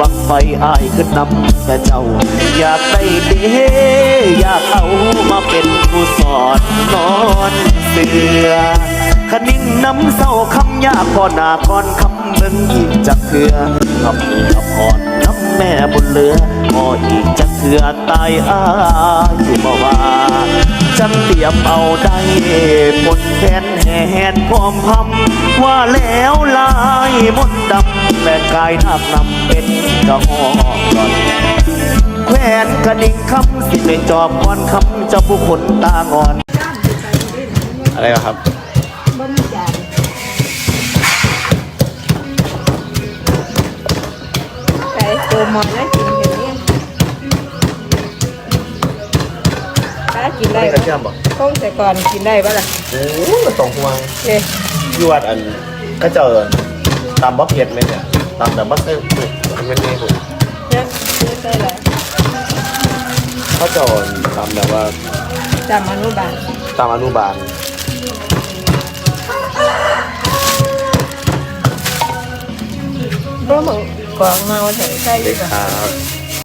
บังไฟอายขึ้นนำแต่เจ้า อยากได้เดอยากเอามาเป็นผู้สอนนอนเสือขนิ่งน้ำเศร้าคำยากพอหนาคอนคำเบิ่งอีกจักเถื่อคำนี้อภรน้ำแม่บุญเหลือพออีกจักเถื่อตายอายบ่ว่าจังเตรียมเอาได้ปนแขนแหนพร้ อมพำว่าแล้วลายมนต์ดำและกายนาคนำเป็นกระหอกก่อนแขวนกระดิ่งคำสิไม่จอบก่อนคำเจ้าผู้คนตางอน อะไรครับบ่มีจานไปตัวหมอนแล้วกินอย่าง กินได้ไม่กระปะเทียมบอกคงแต่ก่อนกินได้ปะล่ะโอ้ยตรงห่วงเอ๊ะยวดอันก็เจอตำบะเพ็ดไหมเนี่ยตำแบบบะเส้นอันเป็นนี่ผมเนี่ยซื้อได้เลยเขาเจอตำแบบว่าจำอนุบาลตำอนุบาลเพราะมึงกวางเมาใส่ใส่เด็กปะครับ